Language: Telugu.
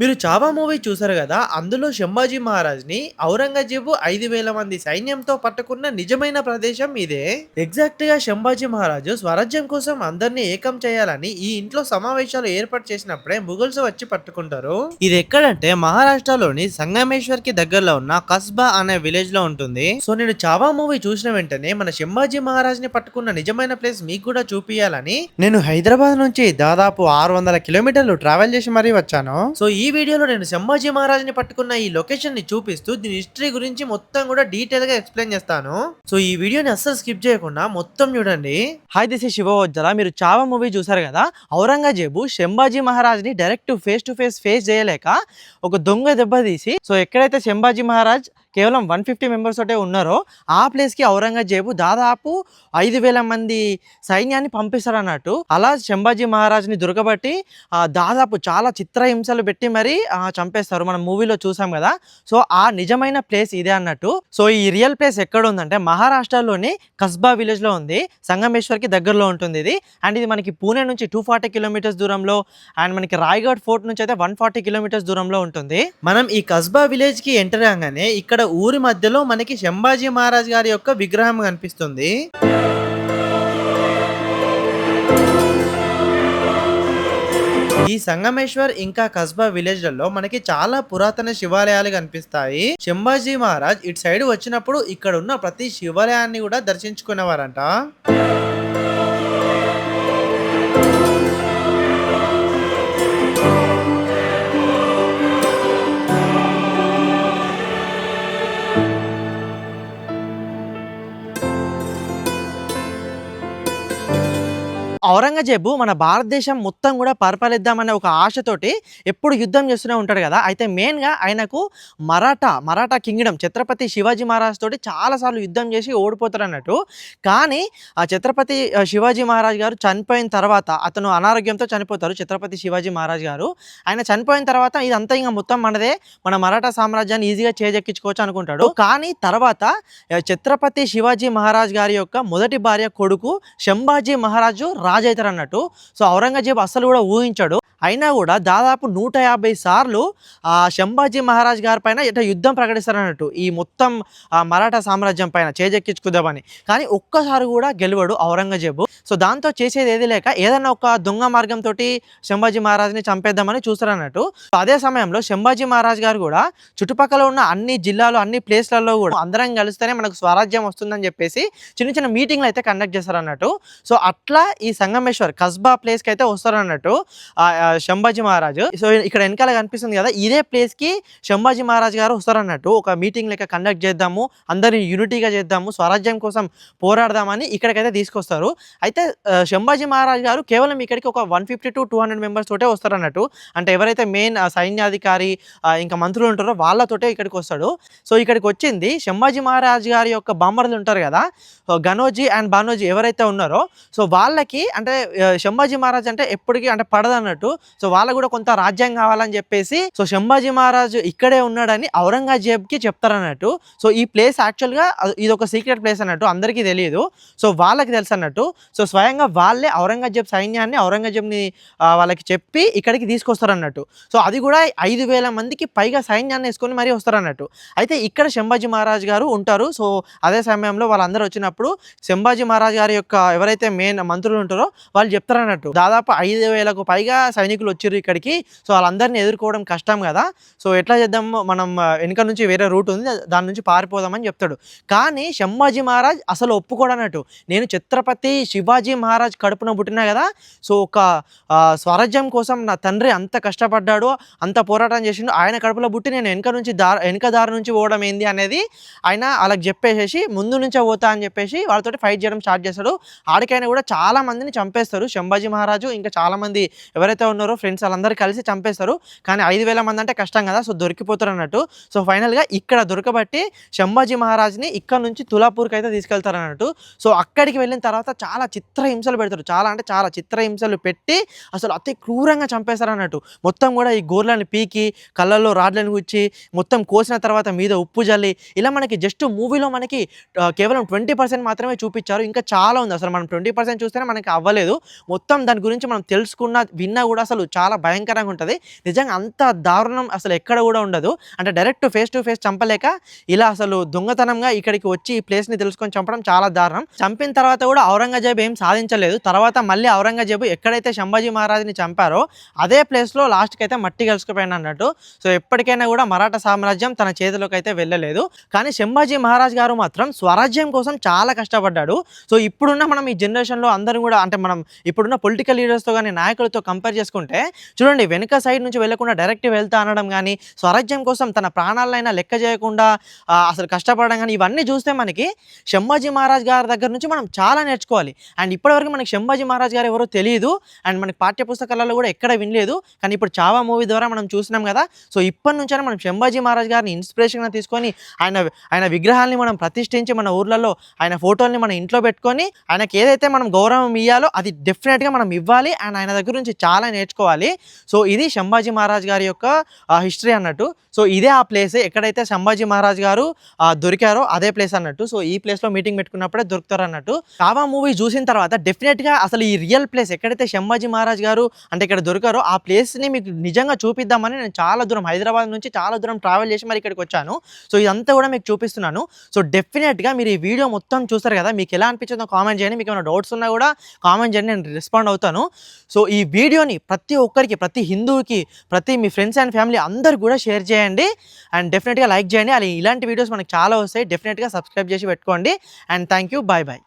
మీరు చావా మూవీ చూసారు కదా అందులో శంభాజీ మహారాజ్ని ఔరంగజేబు ఐదు వేల మంది సైన్యంతో పట్టుకున్న నిజమైన ప్రదేశం ఇదే. ఎగ్జాక్ట్గా శంభాజీ మహారాజు స్వరాజ్యం కోసం అందరినీ ఏకం చేయాలని ఈ ఇంట్లో సమావేశాలు ఏర్పాటు చేసినప్పుడే ముఘల్స్ వచ్చి పట్టుకుంటారు. ఇది ఎక్కడంటే మహారాష్ట్రలోని సంగమేశ్వర్కి దగ్గరలో ఉన్న కస్బా అనే విలేజ్లో ఉంటుంది. సో నేను చావా మూవీ చూసిన వెంటనే మన శంభాజీ మహారాజ్ని పట్టుకున్న నిజమైన ప్లేస్ మీకు కూడా చూపియాలని నేను హైదరాబాద్ నుంచి దాదాపు ఆరు వందల కిలోమీటర్లు ట్రావెల్ చేసి మరీ వచ్చాను. సో ఈ వీడియోలో నేను సంభాజీ మహారాజుని పట్టుకున్న ఈ లొకేషన్ని చూపిస్తూ దీని హిస్టరీ గురించి మొత్తం కూడా డీటెయిల్గా ఎక్స్ప్లెయిన్ చేస్తాను. సో ఈ వీడియోని అస్సలు స్కిప్ చేయకుండా మొత్తం చూడండి. హాయ్ దిస్ ఇస్ శివోజ్జల మీరు చావా మూవీ చూసారు కదా? Aurangzeb Sambhaji మహారాజ్ని direct face to face face చేయలేక ఒక దొంగ దెబ్బ తీసి సో ఎక్కడైతే శంభాజీ మహారాజ్ కేవలం వన్ ఫిఫ్టీ మెంబర్స్ తోటే ఉన్నారో ఆ ప్లేస్కి ఔరంగజేబు దాదాపు ఐదు వేల మంది సైన్యాన్ని పంపిస్తారు అన్నట్టు అలా శంభాజీ మహారాజ్ని దొరకబట్టి దాదాపు చాలా చిత్రహింసలు పెట్టి మరీ చంపేస్తారు. మనం మూవీలో చూసాం కదా. సో ఆ నిజమైన ప్లేస్ ఇదే అన్నట్టు. సో ఈ రియల్ ప్లేస్ ఎక్కడ ఉందంటే మహారాష్ట్రలోని కస్బా విలేజ్లో ఉంది. సంగమేశ్వర్కి దగ్గరలో ఉంటుంది ఇది. అండ్ ఇది మనకి పూణే నుంచి టూ ఫార్టీ కిలోమీటర్స్ దూరంలో అండ్ మనకి రాయగఢ్ ఫోర్ట్ నుంచి అయితే వన్ ఫార్టీ కిలోమీటర్స్ దూరంలో ఉంటుంది. మనం ఈ కస్బా విలేజ్కి ఎంటర్ అవగానే ఇక్కడ ఊరి మధ్యలో మనకి శంభాజీ మహారాజ్ గారి యొక్క విగ్రహం కనిపిస్తుంది. ఈ సంగమేశ్వర్ ఇంకా కస్బా విలేజ్లలో మనకి చాలా పురాతన శివాలయాలు కనిపిస్తాయి. శంభాజీ మహారాజ్ ఇటు సైడ్ వచ్చినప్పుడు ఇక్కడ ఉన్న ప్రతి శివాలయాన్ని కూడా దర్శించుకునేవారంట. ఔరంగజేబు మన భారతదేశం మొత్తం కూడా పరిపాలిద్దామనే ఒక ఆశతోటి ఎప్పుడు యుద్ధం చేస్తూనే ఉంటాడు కదా. అయితే మెయిన్గా ఆయనకు మరాఠా మరాఠా కింగ్డమ్ ఛత్రపతి శివాజీ మహారాజ్ తోటి చాలాసార్లు యుద్ధం చేసి ఓడిపోతారు అన్నట్టు కానీ ఆ ఛత్రపతి శివాజీ మహారాజ్ గారు చనిపోయిన తర్వాత అతను అనారోగ్యంతో చనిపోతారు ఛత్రపతి శివాజీ మహారాజ్ గారు. ఆయన చనిపోయిన తర్వాత ఇదంతా ఇంకా మొత్తం మనదే మన మరాఠా సామ్రాజ్యాన్ని ఈజీగా చేజెక్కించుకోవచ్చు అనుకుంటాడు. కానీ తర్వాత ఛత్రపతి శివాజీ మహారాజ్ గారి యొక్క మొదటి భార్య కొడుకు శంభాజీ మహారాజు రాజు అవుతారు అన్నట్టు. సో ఔరంగజేబు అస్సలు కూడా ఊహించాడు. అయినా కూడా దాదాపు నూట యాభై సార్లు ఆ శంభాజీ మహారాజ్ గారి పైన ఇట్లా యుద్ధం ప్రకటిస్తారు అన్నట్టు. ఈ మొత్తం మరాఠా సామ్రాజ్యం పైన చేజెక్కించుకుందామని. కానీ ఒక్కసారి కూడా గెలవడు ఔరంగజేబు. సో దాంతో చేసేది ఏది లేక ఏదైనా ఒక దొంగ మార్గంతో శంభాజీ మహారాజ్ని చంపేద్దామని చూస్తారు అన్నట్టు. సో అదే సమయంలో శంభాజీ మహారాజ్ గారు కూడా చుట్టుపక్కల ఉన్న అన్ని జిల్లాలు అన్ని ప్లేస్లలో కూడా అందరం కలిస్తేనే మనకు స్వరాజ్యం వస్తుందని చెప్పేసి చిన్న చిన్న మీటింగ్లు అయితే కండక్ట్ చేస్తారన్నట్టు సో అట్లా ఈ సంగమేశ్వర్ కస్బా ప్లేస్కి అయితే వస్తారు అన్నట్టు శంభాజీ మహారాజు. సో ఇక్కడ వెనకాల కనిపిస్తుంది కదా ఇదే ప్లేస్కి శంభాజీ మహారాజ్ గారు వస్తారు అన్నట్టు ఒక మీటింగ్ లెక్క కండక్ట్ చేద్దాము అందరిని యూనిటీగా చేద్దాము స్వరాజ్యం కోసం పోరాడదామని ఇక్కడికైతే తీసుకొస్తారు. అయితే శంభాజీ మహారాజ్ గారు కేవలం ఇక్కడికి ఒక one fifty to two hundred members తోటే వస్తారు అన్నట్టు అంటే ఎవరైతే మెయిన్ సైన్యాధికారి ఇంకా మంత్రులు ఉంటారో వాళ్ళతోటే ఇక్కడికి వస్తాడు. సో ఇక్కడికి వచ్చింది శంభాజీ మహారాజ్ గారి యొక్క బాంబర్లు ఉంటారు కదా గనోజీ అండ్ బానోజీ ఎవరైతే ఉన్నారో సో వాళ్ళకి అంటే శంభాజీ మహారాజ్ అంటే ఎప్పటికీ అంటే పడదన్నట్టు. సో వాళ్ళకు కూడా కొంత రాజ్యం కావాలని చెప్పేసి సో శంభాజీ మహారాజు ఇక్కడే ఉన్నాడని ఔరంగజేబ్కి చెప్తారన్నట్టు. సో ఈ ప్లేస్ యాక్చువల్గా ఇది ఒక సీక్రెట్ ప్లేస్ అన్నట్టు అందరికీ తెలియదు. సో వాళ్ళకి తెలుసు అన్నట్టు సో స్వయంగా వాళ్ళే ఔరంగజేబ్ సైన్యాన్ని ఔరంగజేబ్ని వాళ్ళకి చెప్పి ఇక్కడికి తీసుకొస్తారన్నట్టు. సో అది కూడా ఐదు వేల మందికి పైగా సైన్యాన్ని వేసుకొని మరీ వస్తారన్నట్టు. అయితే ఇక్కడ శంభాజీ మహారాజ్ గారు ఉంటారు. సో అదే సమయంలో వాళ్ళందరూ వచ్చినప్పుడు శంభాజీ మహారాజ్ గారి యొక్క ఎవరైతే మెయిన్ మంత్రులు ఉంటారో వాళ్ళు చెప్తారు అన్నట్టు దాదాపు ఐదు వేలకు పైగా సైనికులు వచ్చారు ఇక్కడికి. సో వాళ్ళందరినీ ఎదుర్కోవడం కష్టం కదా. సో ఎట్లా చేద్దాం? మనం వెనుక వెనక నుంచి వేరే రూట్ ఉంది. దాని నుంచి పారిపోదామని చెప్తాడు. కానీ శంభాజీ మహారాజ్ అసలు ఒప్పుకోడన్నట్టు. నేను ఛత్రపతి శివాజీ మహారాజ్ కడుపున పుట్టినా కదా సో ఒక స్వరాజ్యం కోసం నా తండ్రి అంత కష్టపడ్డాడు అంత పోరాటం చేసిండు ఆయన కడుపులో పుట్టి నేను వెనక నుంచి దారి వెనక దారి నుంచి పోవడం ఏంది అనేది ఆయన వాళ్ళకి చెప్పేసేసి ముందు నుంచే పోతా అని చెప్పేసి వాళ్ళతో ఫైట్ చేయడం స్టార్ట్ చేస్తాడు ఆడికైనా కూడా చాలా మందిని చంపేస్తారు. శంభాజీ మహారాజు ఇంకా చాలామంది ఎవరైతే ఉన్నారో ఫ్రెండ్స్ వాళ్ళందరూ కలిసి చంపేస్తారు. కానీ ఐదు వేల మంది అంటే కష్టం కదా సో దొరికిపోతారు అన్నట్టు. సో ఫైనల్గా ఇక్కడ దొరకబట్టి శంభాజీ మహారాజ్ని ఇక్కడ నుంచి తులాపూర్కి అయితే తీసుకెళ్తారు అన్నట్టు. సో అక్కడికి వెళ్ళిన తర్వాత చాలా చిత్రహింసలు పెడతారు. చాలా అంటే చాలా చిత్రహింసలు పెట్టి అసలు అతి క్రూరంగా చంపేస్తారు అన్నట్టు. మొత్తం కూడా ఈ గోర్లను పీకి కళ్ళల్లో రాడ్లను గుచ్చి మొత్తం కోసిన తర్వాత మీద ఉప్పు జల్లి ఇలా మనకి జస్ట్ మూవీలో మనకి కేవలం ట్వంటీ పర్సెంట్ మాత్రమే చూపించారు. ఇంకా చాలా ఉంది. అసలు మనం ట్వంటీ పర్సెంట్ చూస్తేనే మనకి అవ్వలేదు. మొత్తం దాని గురించి మనం తెలుసుకున్న విన్నా కూడా అసలు చాలా భయంకరంగా ఉంటుంది. నిజంగా అంత దారుణం అసలు ఎక్కడ కూడా ఉండదు. అంటే డైరెక్ట్ ఫేస్ టు ఫేస్ చంపలేక ఇలా అసలు దొంగతనంగా ఇక్కడికి వచ్చి ఈ ప్లేస్ని తెలుసుకొని చంపడం చాలా దారుణం. చంపిన తర్వాత కూడా ఔరంగజేబు ఏం సాధించలేదు. తర్వాత మళ్ళీ ఔరంగజేబు ఎక్కడైతే సంభాజీ మహారాజుని చంపారో అదే ప్లేస్లో లాస్ట్కి అయితే మట్టి కలుసుకుపోయాను అన్నట్టు. సో ఎప్పటికైనా కూడా మరాఠా సామ్రాజ్యం తన చేతిలోకి అయితే వెళ్ళలేదు. కానీ శంభాజీ మహారాజ్ గారు మాత్రం స్వరాజ్యం కోసం చాలా కష్టపడ్డాడు. సో ఇప్పుడున్న మనం ఈ జనరేషన్లో అందరూ కూడా అంటే మనం ఇప్పుడున్న పొలిటికల్ లీడర్స్తో కానీ నాయకులతో కంపేర్ చేసుకుంటే చూడండి వెనుక సైడ్ నుంచి వెళ్ళకుండా డైరెక్ట్ వెళ్తా అనడం కానీ స్వరాజ్యం కోసం తన ప్రాణాలైనా లెక్క చేయకుండా అసలు కష్టపడడం కానీ ఇవన్నీ చూస్తే మనకి శంభాజీ మహారాజ్ గారి దగ్గర నుంచి మనం చాలా నేర్చుకోవాలి. అండ్ ఇప్పటివరకు మనకి శంభాజీ మహారాజ్ గారు ఎవరో తెలియదు అండ్ మనకి పాఠ్య పుస్తకాలలో కూడా ఎక్కడ వినలేదు. కానీ ఇప్పుడు చావా మూవీ ద్వారా మనం చూసినాం కదా. సో ఇప్పటి నుంచైనా మనం శంభాజీ మహారాజ్ గారిని ఇన్స్పిరేషన్గా తీసుకొని ఆయన ఆయన విగ్రహాల్ని మనం ప్రతిష్ఠించి మన ఊర్లలో ఆయన ఫోటోల్ని మన ఇంట్లో పెట్టుకొని ఆయనకి ఏదైతే మనం గౌరవం ఇవ్వాలో అది డెఫినెట్గా మనం ఇవ్వాలి. అండ్ ఆయన దగ్గర నుంచి చాలా నేర్చుకోవాలి. సో ఇది శంభాజీ మహారాజ్ గారి యొక్క హిస్టరీ అన్నట్టు. సో ఇదే ఆ ప్లేస్ ఎక్కడైతే సంభాజీ మహారాజ్ గారు దొరికారో అదే ప్లేస్ అన్నట్టు. సో ఈ ప్లేస్లో మీటింగ్ పెట్టుకున్నప్పుడే దొరుకుతారు అన్నట్టు. కావా మూవీ చూసిన తర్వాత డెఫినెట్గా అసలు ఈ రియల్ ప్లేస్ ఎక్కడైతే శంభాజీ మహారాజ్ గారు అంటే ఇక్కడ దొరికారో ఆ ప్లేస్ని మీకు నిజంగా చూపిద్దామని నేను చాలా దూరం హైదరాబాద్ నుంచి చాలా దూరం ట్రావెల్ చేసి మరి ఇక్కడికి వచ్చాను. సో ఇదంతా కూడా మీకు చూపిస్తున్నాను. సో డెఫినెట్గా మీరు ఈ వీడియో మొత్తం చూస్తారు కదా మీకు ఎలా అనిపించిందో కామెంట్ చేయండి. మీకు ఏమైనా డౌట్స్ ఉన్నా కూడా కామెంట్ చేయండి నేను రెస్పాండ్ అవుతాను. సో ఈ వీడియోని ప్రతి ఒక్కరికి ప్రతి హిందువుకి ప్రతి మీ ఫ్రెండ్స్ అండ్ ఫ్యామిలీ అందరు కూడా షేర్ చేయండి. అండ్ డెఫినెట్గా లైక్ చేయండి. అలా ఇలాంటి వీడియోస్ మనకు చాలా వస్తాయి. డెఫినెట్గా సబ్స్క్రైబ్ చేసి పెట్టుకోండి. And thank you bye bye